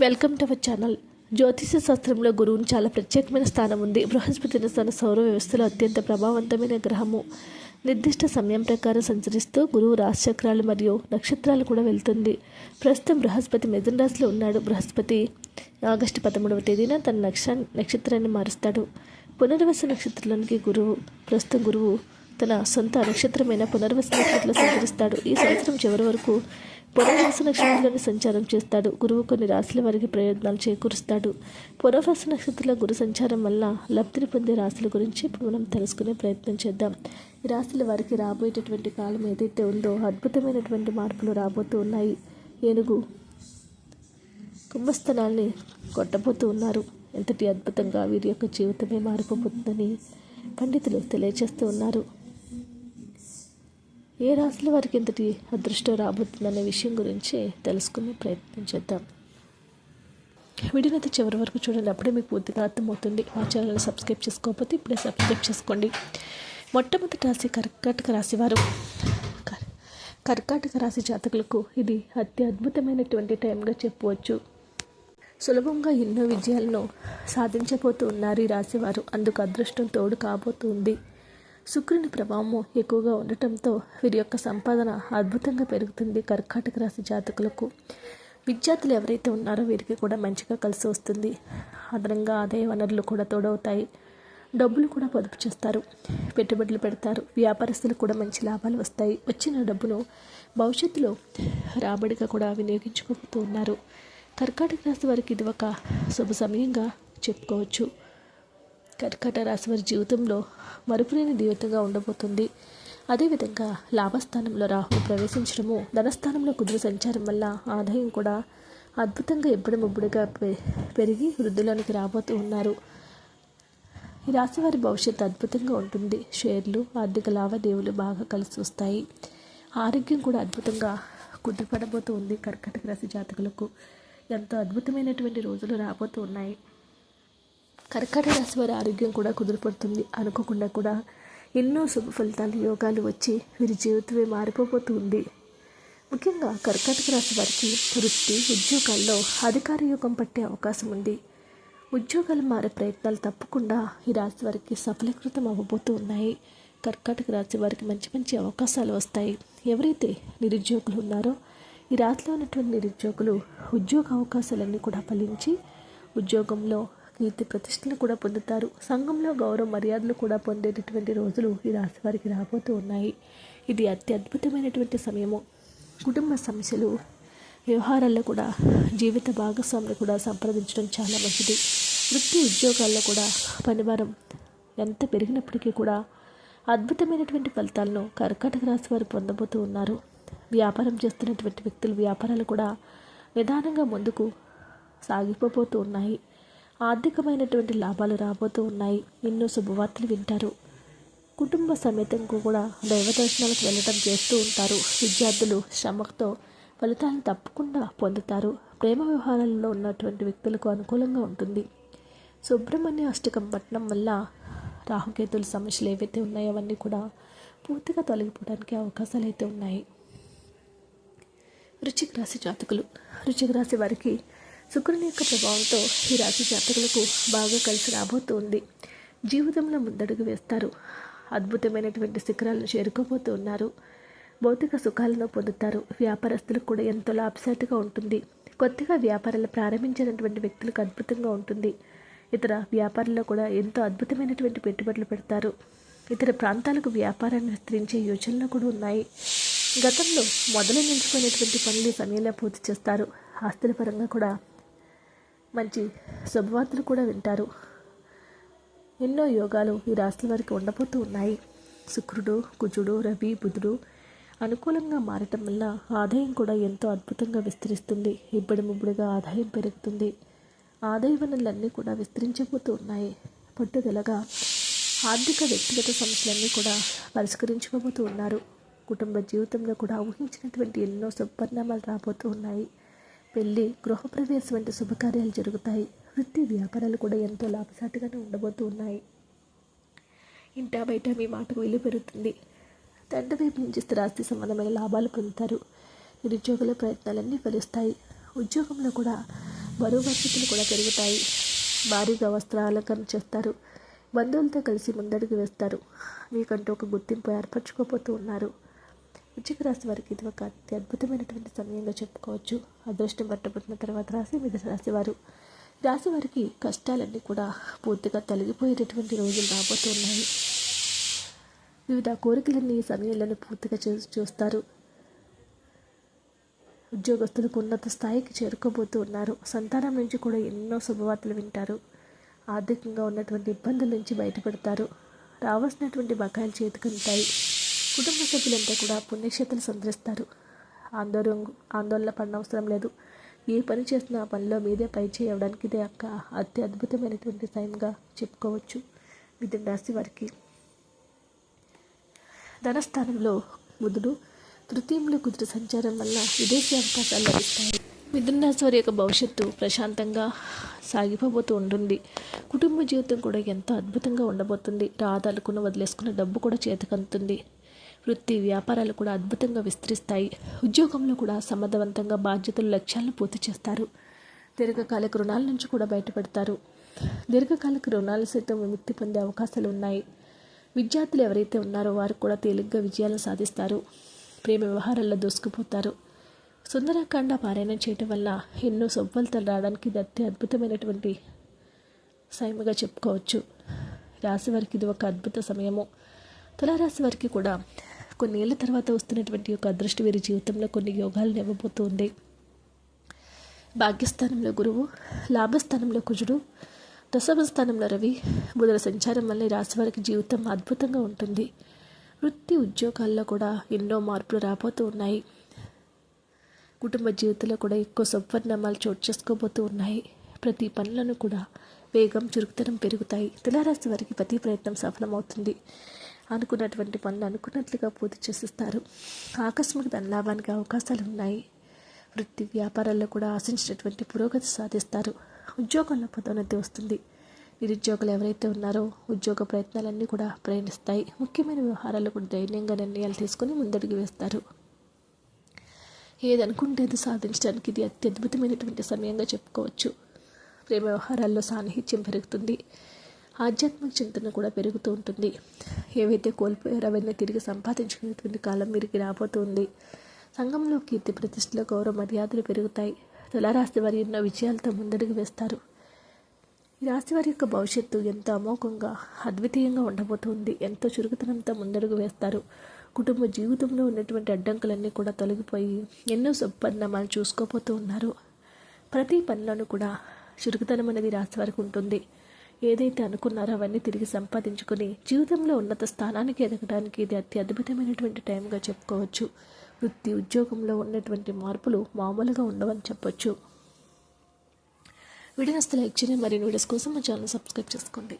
Welcome to our channel జ్యోతిష శాస్త్రంలో గురువుని చాలా ప్రత్యేకమైన స్థానం ఉంది. బృహస్పతి తన సౌర వ్యవస్థలో అత్యంత ప్రభావవంతమైన గ్రహము. నిర్దిష్ట సమయం ప్రకారం సంచరిస్తూ గురువు రాశిచక్రాలు మరియు నక్షత్రాలు కూడా వెళ్తుంది. ప్రస్తుతం బృహస్పతి మిథున రాశిలో ఉన్నాడు. బృహస్పతి ఆగస్టు పదమూడవ తేదీన తన నక్ష నక్షత్రాన్ని మారుస్తాడు. పునర్వస నక్షత్రంలోనికి గురువు. ప్రస్తుతం గురువు తన సొంత నక్షత్రమైన పునర్వసు నక్షత్రంలో సంచరిస్తాడు. ఈ సంవత్సరం చివరి వరకు పునర్వసు నక్షత్రంలోని సంచారం చేస్తాడు. గురువు కొన్ని రాశుల వారికి ప్రయత్నాలు చేకూరుస్తాడు. పునర్వసు నక్షత్రంలో గురు సంచారం వల్ల లబ్ధిని పొందే రాశుల గురించి ఇప్పుడు మనం తెలుసుకునే ప్రయత్నం చేద్దాం. ఈ రాశుల వారికి రాబోయేటటువంటి కాలం ఏదైతే ఉందో అద్భుతమైనటువంటి మార్పులు రాబోతూ ఉన్నాయి. ఏనుగు కుంభస్థలాన్ని కొట్టబోతూ ఉన్నారు. ఎంతటి అద్భుతంగా వీరి యొక్క జీవితమే మారిపోతుందని పండితులు తెలియజేస్తూ ఉన్నారు. ఏ రాశుల వారికి ఇంతటి అదృష్టం రాబోతుందనే విషయం గురించి తెలుసుకుని ప్రయత్నం చేద్దాం. చివరి వరకు చూడండి. అప్పుడే మీకు పూర్తిగా అర్థమవుతుంది. మా ఛానల్ని సబ్స్క్రైబ్ చేసుకోకపోతే ఇప్పుడే సబ్స్క్రైబ్ చేసుకోండి. మొట్టమొదటి రాశి కర్కాటక రాశి వారు. కర్- కర్కాటక రాశి జాతకులకు ఇది అతి అద్భుతమైనటువంటి టైంగా చెప్పవచ్చు. సులభంగా ఎన్నో విజయాలను సాధించబోతూ ఉన్నారు ఈ రాశివారు అందుకు అదృష్టం తోడు కాబోతుంది శుక్రుని ప్రభావం ఎక్కువగా ఉండటంతో వీరి యొక్క సంపాదన అద్భుతంగా పెరుగుతుంది కర్కాటక రాశి జాతకులకు. విద్యార్థులు ఎవరైతే ఉన్నారో వీరికి కూడా మంచిగా కలిసి వస్తుంది. అదనంగా ఆదాయ వనరులు కూడా తోడవుతాయి. డబ్బులు కూడా పొదుపు చేస్తారు. పెట్టుబడులు పెడతారు. వ్యాపారస్తులు కూడా మంచి లాభాలు వస్తాయి. వచ్చిన డబ్బును భవిష్యత్తులో రాబడిగా కూడా వినియోగించుకుంటూ ఉన్నారు. కర్కాటక రాశి వారికి ఇది ఒక శుభ సమయంగా చెప్పుకోవచ్చు. కర్కట రాశి వారి జీవితంలో మరుపులేని దీవితంగా ఉండబోతుంది. అదేవిధంగా లాభస్థానంలో రాహువు ప్రవేశించడము ధనస్థానంలో కుదురు సంచారం వల్ల ఆదాయం కూడా అద్భుతంగా ఎప్పుడు పె- పెరిగి వృద్ధిలోనికి రాబోతూ ఉన్నారు. ఈ రాశి వారి భవిష్యత్తు అద్భుతంగా ఉంటుంది. షేర్లు ఆర్థిక లావాదేవీలు బాగా కలిసి వస్తాయి. ఆరోగ్యం కూడా అద్భుతంగా కుదురుపడబోతూ ఉంది. కర్కాటక రాశి జాతకులకు ఎంతో అద్భుతమైనటువంటి రోజులు రాబోతూ ఉన్నాయి. కర్కాటక రాశి వారి ఆరోగ్యం కూడా కుదురుపడుతుంది. అనుకోకుండా కూడా ఎన్నో శుభ ఫలితాలు యోగాలు వచ్చి వీరి జీవితమే మారిపోతుంది ఉంది ముఖ్యంగా కర్కాటక రాశి వారికి వృత్తి ఉద్యోగాల్లో అధికార యోగం పట్టే అవకాశం ఉంది. ఉద్యోగాలు మారే ప్రయత్నాలు తప్పకుండా ఈ రాశి వారికి సఫలీకృతం అవ్వబోతూ ఉన్నాయి. కర్కాటక రాశి వారికి మంచి మంచి అవకాశాలు వస్తాయి. ఎవరైతే నిరుద్యోగులు ఉన్నారో ఈ రాశిలో ఉన్నటువంటి నిరుద్యోగులు ఉద్యోగ అవకాశాలన్నీ కూడా ఫలించి ఉద్యోగంలో కీర్తి ప్రతిష్టలు కూడా పొందుతారు. సంఘంలో గౌరవ మర్యాదలు కూడా పొందేటటువంటి రోజులు ఈ రాశి వారికి రాబోతూ ఉన్నాయి. ఇది అతి అద్భుతమైనటువంటి సమయము. కుటుంబ సమస్యలు వ్యవహారాల్లో కూడా జీవిత భాగస్వామిని కూడా సంప్రదించడం చాలా మంచిది. వృత్తి ఉద్యోగాల్లో కూడా పనివారం ఎంత పెరిగినప్పటికీ కూడా అద్భుతమైనటువంటి ఫలితాలను కర్కాటక రాశి వారు పొందబోతూ ఉన్నారు. వ్యాపారం చేస్తున్నటువంటి వ్యక్తులు వ్యాపారాలు కూడా నిదానంగా ముందుకు సాగిపోబోతూ ఉన్నాయి. ఆర్థికమైనటువంటి లాభాలు రాబోతూ ఉన్నాయి. ఎన్నో శుభవార్తలు వింటారు. కుటుంబ సమేతంగా కూడా దైవ దర్శనాలకు వెళ్ళటం చేస్తూ ఉంటారు. విద్యార్థులు శ్రమతో ఫలితాలను తప్పకుండా పొందుతారు. ప్రేమ వ్యవహారాలలో ఉన్నటువంటి వ్యక్తులకు అనుకూలంగా ఉంటుంది. సుబ్రహ్మణ్య అష్టకం పట్టణం వల్ల రాహుకేతుల సమస్యలు ఏవైతే ఉన్నాయో అవన్నీ కూడా పూర్తిగా తొలగిపోవడానికి అవకాశాలు అయితే ఉన్నాయి. వృశ్చిక రాశి జాతకులు. వృశ్చిక రాశి వారికి శుక్రుని యొక్క ప్రభావంతో ఈ రాశి జాతకులకు బాగా కలిసి రాబోతుంది. జీవితంలో ముందడుగు వేస్తారు. అద్భుతమైనటువంటి శిఖరాలను చేరుకోబోతూ ఉన్నారు భౌతిక సుఖాలను పొందుతారు. వ్యాపారస్తులకు కూడా ఎంతో లాభసాటిగా ఉంటుంది. కొత్తగా వ్యాపారాలు ప్రారంభించినటువంటి వ్యక్తులకు అద్భుతంగా ఉంటుంది. ఇతర వ్యాపారంలో కూడా ఎంతో అద్భుతమైనటువంటి పెట్టుబడులు పెడతారు. ఇతర ప్రాంతాలకు వ్యాపారాన్ని విస్తరించే యోచనలు కూడా ఉన్నాయి. గతంలో మొదలు నించుకునేటువంటి పనులు సమయంలో పూర్తి చేస్తారు. ఆస్తుల పరంగా కూడా మంచి శుభవార్తలు కూడా వింటారు. ఎన్నో యోగాలు ఈ రాశుల వారికి ఉండబోతూ ఉన్నాయి. శుక్రుడు కుజుడు రవి బుధుడు అనుకూలంగా మారటం వల్ల ఆదాయం కూడా ఎంతో అద్భుతంగా విస్తరిస్తుంది. ఇబ్బడి ముబ్బడిగా ఆదాయం పెరుగుతుంది. ఆదాయ వనరులన్నీ కూడా విస్తరించబోతూ ఉన్నాయి. పట్టుదలగా ఆర్థిక వ్యక్తిగత సమస్యలన్నీ కూడా పరిష్కరించుకోబోతూ ఉన్నారు. కుటుంబ జీవితంలో కూడా ఊహించినటువంటి ఎన్నో సుపరిణామాలు రాబోతూ ఉన్నాయి. పెళ్ళి గృహప్రవేశం వంటి శుభకార్యాలు జరుగుతాయి. వృత్తి వ్యాపారాలు కూడా ఎంతో లాభసాటిగానే ఉండబోతూ ఉన్నాయి ఇంటా బయట మీ మాటకు విలువ పెరుగుతుంది. తండ్రి వైపు నుంచి స్థిరాస్తి సంబంధమైన లాభాలు పొందుతారు. నిరుద్యోగుల ప్రయత్నాలన్నీ ఫలిస్తాయి. ఉద్యోగంలో కూడా బరువు వసతులు కూడా పెరుగుతాయి. భారీగా వస్త్రాలంకరణ చేస్తారు. బంధువులతో కలిసి ముందడుగు వేస్తారు. మీకంటూ ఒక గుర్తింపు ఏర్పరచుకోబోతూ ఉన్నారు వృచ్చిక రాశి వారికి ఇది ఒక అతి అద్భుతమైనటువంటి సమయంగా చెప్పుకోవచ్చు. అదృష్టం పట్టబడిన తర్వాత రాశి మీద రాశి వారు. రాశి వారికి కష్టాలన్నీ కూడా పూర్తిగా తొలగిపోయేటటువంటి రోజులు రాబోతున్నాయి. వివిధ కోరికలన్నీ సమయంలోనే పూర్తిగా చూ చూస్తారు. ఉద్యోగస్తులకు ఉన్నత స్థాయికి చేరుకోబోతూ ఉన్నారు. సంతానం నుంచి కూడా ఎన్నో శుభవార్తలు వింటారు. ఆర్థికంగా ఉన్నటువంటి ఇబ్బందుల నుంచి బయటపడతారు. రావాల్సినటువంటి బకాయిలు చేతికంటాయి కుటుంబ సభ్యులంతా కూడా పుణ్యక్షేత్రం సందరిస్తారు ఆందోళన ఆందోళన పడనవసరం లేదు. ఏ పని చేసినా ఆ పనిలో మీదే పై చేయడానికి ఇదే అక్క అతి అద్భుతమైనటువంటి సైన్గా చెప్పుకోవచ్చు. మిథున రాశి వారికి ధనస్థానంలో బుధుడు తృతీయంలో కుదురు సంచారం వల్ల విదేశీ అవకాశాలు లభిస్తాయి. మిథున రాశి వారి యొక్క భవిష్యత్తు ప్రశాంతంగా సాగిపోబోతూ ఉంటుంది. కుటుంబ జీవితం కూడా ఎంతో అద్భుతంగా ఉండబోతుంది. రాదాలకున్న వదిలేసుకున్న డబ్బు కూడా చేతికందుతుంది వృత్తి వ్యాపారాలు కూడా అద్భుతంగా విస్తరిస్తాయి. ఉద్యోగంలో కూడా సమర్థవంతంగా బాధ్యతలు లక్ష్యాలను పూర్తి చేస్తారు. దీర్ఘకాలిక రుణాల నుంచి కూడా బయటపడతారు. దీర్ఘకాలిక రుణాలు సైతం విముక్తి పొందే అవకాశాలు ఉన్నాయి. విద్యార్థులు ఎవరైతే ఉన్నారో వారు కూడా తేలిగ్గా విజయాలు సాధిస్తారు. ప్రేమ వ్యవహారాల్లో దూసుకుపోతారు. సుందరకాండ పారాయణం చేయటం వల్ల ఎన్నో సొవ్వలతలు రావడానికి ఇది అతి అద్భుతమైనటువంటి సమయంగా చెప్పుకోవచ్చు. రాశి వారికి ఇది ఒక అద్భుత సమయము. తులారాశి వారికి కూడా కొన్ని ఏళ్ళ తర్వాత వస్తున్నటువంటి ఒక అదృష్టి వీరి జీవితంలో కొన్ని యోగాలను ఇవ్వబోతుంది భాగ్యస్థానంలో గురువు లాభస్థానంలో కుజుడు దశమ స్థానంలో రవి బుధుల సంచారం వల్ల రాశి వారికి జీవితం అద్భుతంగా ఉంటుంది. వృత్తి ఉద్యోగాల్లో కూడా ఎన్నో మార్పులు రాబోతూ ఉన్నాయి. కుటుంబ జీవితంలో కూడా ఎక్కువ సౌపరిణామాలు చోటు చేసుకోబోతూ ఉన్నాయి. ప్రతి పనులను కూడా వేగం చురుకుతనం పెరుగుతాయి. తులారాశి వారికి ప్రతి ప్రయత్నం సఫలమవుతుంది. అనుకున్నటువంటి పనులు అనుకున్నట్లుగా పూర్తి చేసిస్తారు. ఆకస్మిక ధనలాభానికి అవకాశాలు ఉన్నాయి వృత్తి వ్యాపారాల్లో కూడా ఆశించినటువంటి పురోగతి సాధిస్తారు. ఉద్యోగంలో పదోన్నతి వస్తుంది. నిరుద్యోగులు ఎవరైతే ఉన్నారో ఉద్యోగ ప్రయత్నాలన్నీ కూడా ప్రయాణిస్తాయి. ముఖ్యమైన వ్యవహారాలు కూడా ధైర్యంగా నిర్ణయాలు తీసుకొని ముందడుగు వేస్తారు. ఏదనుకుంటే అది సాధించడానికి ఇది అతి అద్భుతమైనటువంటి సమయంగా చెప్పుకోవచ్చు. ప్రేమ వ్యవహారాల్లో సాన్నిహిత్యం పెరుగుతుంది. ఆధ్యాత్మిక చింతన కూడా పెరుగుతూ ఉంటుంది. ఏవైతే కోల్పోయారో అవన్నీ తిరిగి సంపాదించుకునేటువంటి కాలం మీరికి రాబోతుంది. సంఘంలో కీర్తి ప్రతిష్టలు గౌరవ మర్యాదలు పెరుగుతాయి. తులారాశి వారి ఎన్నో విజయాలతో ముందడుగు వేస్తారు. ఈ రాశి వారి యొక్క భవిష్యత్తు ఎంతో అమోఘంగా అద్వితీయంగా ఉండబోతుంది. ఎంతో చురుకుతనంతో ముందడుగు వేస్తారు. కుటుంబ జీవితంలో ఉన్నటువంటి అడ్డంకులన్నీ కూడా తొలగిపోయి ఎన్నో పరిణామాలు చూసుకోపోతూ ఉన్నారు. ప్రతి పనిలోనూ కూడా చురుకుతనం అనేది రాశి వారికి ఉంటుంది. ఏదైతే అనుకున్నారో అవన్నీ తిరిగి సంపాదించుకొని జీవితంలో ఉన్నత స్థానానికి ఎదగడానికి ఇది అతి అద్భుతమైనటువంటి టైంగా చెప్పుకోవచ్చు. వృత్తి ఉద్యోగంలో ఉన్నటువంటి మార్పులు మామూలుగా ఉండవని చెప్పొచ్చు. వీడియోస్ లైక్ చేయండి. మరిన్ని వీడియోస్ కోసం మా ఛానల్ సబ్స్క్రైబ్ చేసుకోండి.